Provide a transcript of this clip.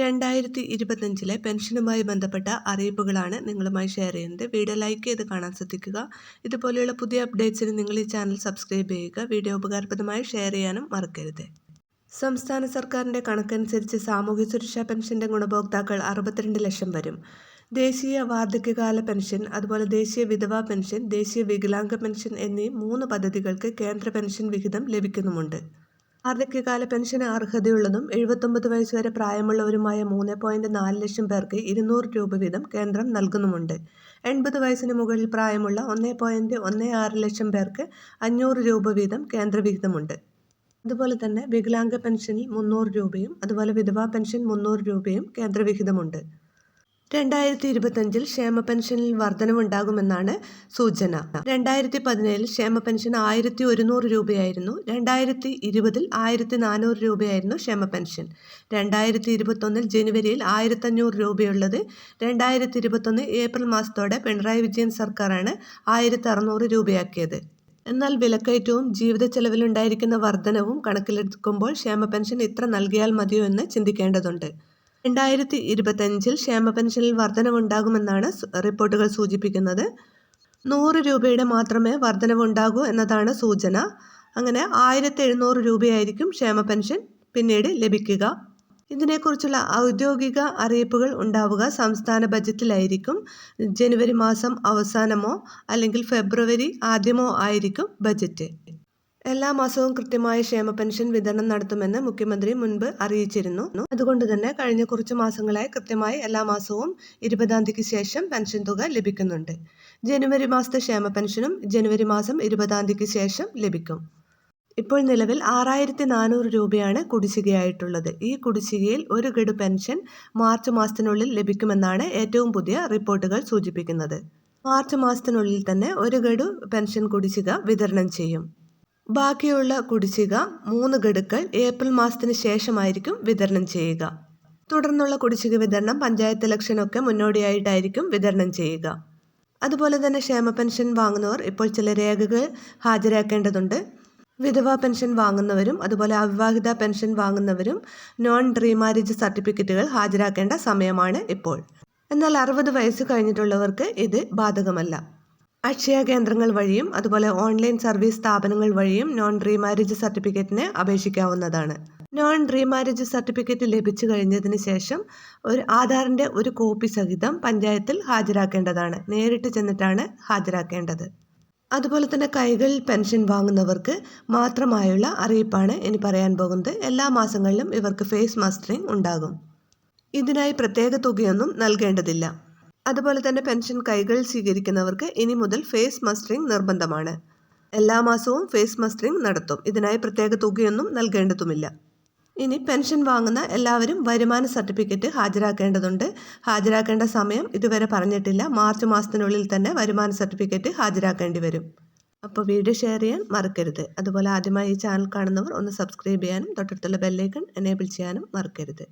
രണ്ടായിരത്തി ഇരുപത്തഞ്ചിലെ പെൻഷനുമായി ബന്ധപ്പെട്ട അറിയിപ്പുകളാണ് നിങ്ങളുമായി ഷെയർ ചെയ്യുന്നത്. വീഡിയോ ലൈക്ക് ചെയ്ത് കാണാൻ ശ്രദ്ധിക്കുക. ഇതുപോലെയുള്ള പുതിയ അപ്ഡേറ്റ്സിന് നിങ്ങൾ ഈ ചാനൽ സബ്സ്ക്രൈബ് ചെയ്യുക. വീഡിയോ ഉപകാരപ്രദമായി ഷെയർ ചെയ്യാനും മറക്കരുത്. സംസ്ഥാന സർക്കാരിന്റെ കണക്കനുസരിച്ച് സാമൂഹ്യ സുരക്ഷാ പെൻഷന്റെ ഗുണഭോക്താക്കൾ അറുപത്തിരണ്ട് ലക്ഷം വരും. ദേശീയ വാർദ്ധക്യകാല പെൻഷൻ അതുപോലെ ദേശീയ വിധവാ പെൻഷൻ ദേശീയ വികലാംഗ പെൻഷൻ എന്നീ മൂന്ന് പദ്ധതികൾക്ക് കേന്ദ്ര പെൻഷൻ വിഹിതം ലഭിക്കുന്നുമുണ്ട്. വാർദ്ധക്യകാല പെൻഷന് അർഹതയുള്ളതും എഴുപത്തൊമ്പത് വയസ്സുവരെ പ്രായമുള്ളവരുമായ മൂന്ന് പോയിന്റ് നാല് ലക്ഷം പേർക്ക് ഇരുന്നൂറ് രൂപ വീതം കേന്ദ്രം നൽകുന്നുമുണ്ട്. എൺപത് വയസ്സിന് മുകളിൽ പ്രായമുള്ള ഒന്ന് പോയിന്റ് ഒന്ന് ആറ് ലക്ഷം പേർക്ക് അഞ്ഞൂറ് രൂപ വീതം കേന്ദ്രവിഹിതമുണ്ട് അതുപോലെ തന്നെ വികലാംഗ പെൻഷനിൽ മുന്നൂറ് രൂപയും അതുപോലെ വിധവാ പെൻഷൻ മുന്നൂറ് രൂപയും കേന്ദ്രവിഹിതമുണ്ട് രണ്ടായിരത്തി ഇരുപത്തഞ്ചിൽ ക്ഷേമ പെൻഷനിൽ വർധനവുണ്ടാകുമെന്നാണ് സൂചന. രണ്ടായിരത്തി പതിനേഴിൽ ക്ഷേമ പെൻഷൻ ആയിരത്തി ഒരുന്നൂറ് രൂപയായിരുന്നു. രണ്ടായിരത്തി ഇരുപതിൽ ആയിരത്തി നാനൂറ് രൂപയായിരുന്നു ക്ഷേമ പെൻഷൻ. രണ്ടായിരത്തി ഇരുപത്തൊന്നിൽ ജനുവരിയിൽ ആയിരത്തഞ്ഞൂറ് രൂപയുള്ളത്. രണ്ടായിരത്തി ഇരുപത്തൊന്ന് ഏപ്രിൽ മാസത്തോടെ പിണറായി വിജയൻ സർക്കാരാണ് ആയിരത്തി അറുന്നൂറ് രൂപയാക്കിയത്. എന്നാൽ വിലക്കയറ്റവും ജീവിത ചെലവിലുണ്ടായിരിക്കുന്ന വർധനവും കണക്കിലെടുക്കുമ്പോൾ ക്ഷേമ പെൻഷൻ ഇത്ര നൽകിയാൽ മതിയോ എന്ന് ചിന്തിക്കേണ്ടതുണ്ട്. രണ്ടായിരത്തി ഇരുപത്തഞ്ചിൽ ക്ഷേമ പെൻഷനിൽ വർധനവുണ്ടാകുമെന്നാണ് റിപ്പോർട്ടുകൾ സൂചിപ്പിക്കുന്നത്. നൂറ് രൂപയുടെ മാത്രമേ വർധനവുണ്ടാകൂ എന്നതാണ് സൂചന. അങ്ങനെ ആയിരത്തി എഴുന്നൂറ് രൂപയായിരിക്കും ക്ഷേമ പെൻഷൻ പിന്നീട് ലഭിക്കുക. ഇതിനെക്കുറിച്ചുള്ള ഔദ്യോഗിക അറിയിപ്പുകൾ ഉണ്ടാവുക സംസ്ഥാന ബജറ്റിലായിരിക്കും. ജനുവരി മാസം അവസാനമോ അല്ലെങ്കിൽ ഫെബ്രുവരി ആദ്യമോ ആയിരിക്കും ബജറ്റ്. എല്ലാ മാസവും കൃത്യമായ ക്ഷേമ പെൻഷൻ വിതരണം നടത്തുമെന്ന് മുഖ്യമന്ത്രി മുൻപ് അറിയിച്ചിരുന്നു. അതുകൊണ്ട് തന്നെ കഴിഞ്ഞ കുറച്ച് മാസങ്ങളായി കൃത്യമായി എല്ലാ മാസവും ഇരുപതാം തീയതിക്ക് ശേഷം പെൻഷൻ തുക ലഭിക്കുന്നുണ്ട്. ജനുവരി മാസത്തെ ക്ഷേമ പെൻഷനും ജനുവരി മാസം ഇരുപതാം തീയതിക്ക് ശേഷം ലഭിക്കും. ഇപ്പോൾ നിലവിൽ ആറായിരത്തി നാനൂറ് രൂപയാണ് കുടിശ്ശികയായിട്ടുള്ളത്. ഈ കുടിശ്ശികയിൽ ഒരു ഗഡു പെൻഷൻ മാർച്ച് മാസത്തിനുള്ളിൽ ലഭിക്കുമെന്നാണ് ഏറ്റവും പുതിയ റിപ്പോർട്ടുകൾ സൂചിപ്പിക്കുന്നത്. മാർച്ച് മാസത്തിനുള്ളിൽ തന്നെ ഒരു ഗഡു പെൻഷൻ കുടിശ്ശിക വിതരണം ചെയ്യും. ബാക്കിയുള്ള കുടിശ്ശിക മൂന്ന് ഗഡുക്കൾ ഏപ്രിൽ മാസത്തിന് ശേഷമായിരിക്കും വിതരണം ചെയ്യുക. തുടർന്നുള്ള കുടിശ്ശിക വിതരണം പഞ്ചായത്ത് ഇലക്ഷനൊക്കെ മുന്നോടിയായിട്ടായിരിക്കും വിതരണം ചെയ്യുക. അതുപോലെ തന്നെ ക്ഷേമ പെൻഷൻ വാങ്ങുന്നവർ ഇപ്പോൾ ചില രേഖകൾ ഹാജരാക്കേണ്ടതുണ്ട്. വിധവ പെൻഷൻ വാങ്ങുന്നവരും അതുപോലെ അവിവാഹിത പെൻഷൻ വാങ്ങുന്നവരും നോൺ റീമാരേജ് സർട്ടിഫിക്കറ്റുകൾ ഹാജരാക്കേണ്ട സമയമാണ് ഇപ്പോൾ. എന്നാൽ അറുപത് വയസ്സ് കഴിഞ്ഞിട്ടുള്ളവർക്ക് ഇത് ബാധകമല്ല. അക്ഷയ കേന്ദ്രങ്ങൾ വഴിയും അതുപോലെ ഓൺലൈൻ സർവീസ് സ്ഥാപനങ്ങൾ വഴിയും നോൺ റീമാരേജ് സർട്ടിഫിക്കറ്റിന് അപേക്ഷിക്കാവുന്നതാണ്. നോൺ റീമാരേജ് സർട്ടിഫിക്കറ്റ് ലഭിച്ചു കഴിഞ്ഞതിന് ശേഷം ഒരു ആധാറിന്റെ ഒരു കോപ്പി സഹിതം പഞ്ചായത്തിൽ ഹാജരാക്കേണ്ടതാണ്. നേരിട്ട് ചെന്നിട്ടാണ് ഹാജരാക്കേണ്ടത്. അതുപോലെ തന്നെ കൈകളിൽ പെൻഷൻ വാങ്ങുന്നവർക്ക് മാത്രമായുള്ള അറിയിപ്പാണ് ഇനി പറയാൻ പോകുന്നത്. എല്ലാ മാസങ്ങളിലും ഇവർക്ക് ഫേസ് മസ്റ്ററിംഗ് ഉണ്ടാകും. ഇതിനായി പ്രത്യേക തുകയൊന്നും നൽകേണ്ടതില്ല. അതുപോലെ തന്നെ പെൻഷൻ കൈകൾ സ്വീകരിക്കുന്നവർക്ക് ഇനി മുതൽ ഫേസ് മസ്റ്ററിംഗ് നിർബന്ധമാണ്. എല്ലാ മാസവും ഫേസ് മസ്റ്ററിംഗ് നടത്തും. ഇതിനായി പ്രത്യേക തുകയൊന്നും നൽകേണ്ടതുമില്ല. ഇനി പെൻഷൻ വാങ്ങുന്ന എല്ലാവരും വരുമാന സർട്ടിഫിക്കറ്റ് ഹാജരാക്കേണ്ടതുണ്ട്. ഹാജരാക്കേണ്ട സമയം ഇതുവരെ പറഞ്ഞിട്ടില്ല. മാർച്ച് മാസത്തിനുള്ളിൽ തന്നെ വരുമാന സർട്ടിഫിക്കറ്റ് ഹാജരാക്കേണ്ടി വരും. അപ്പോൾ വീഡിയോ ഷെയർ ചെയ്യാൻ മറക്കരുത്. അതുപോലെ ആദ്യമായി ഈ ചാനൽ കാണുന്നവർ ഒന്ന് സബ്സ്ക്രൈബ് ചെയ്യാനും തൊട്ടടുത്തുള്ള ബെല്ലൈക്കൺ എനേബിൾ ചെയ്യാനും മറക്കരുത്.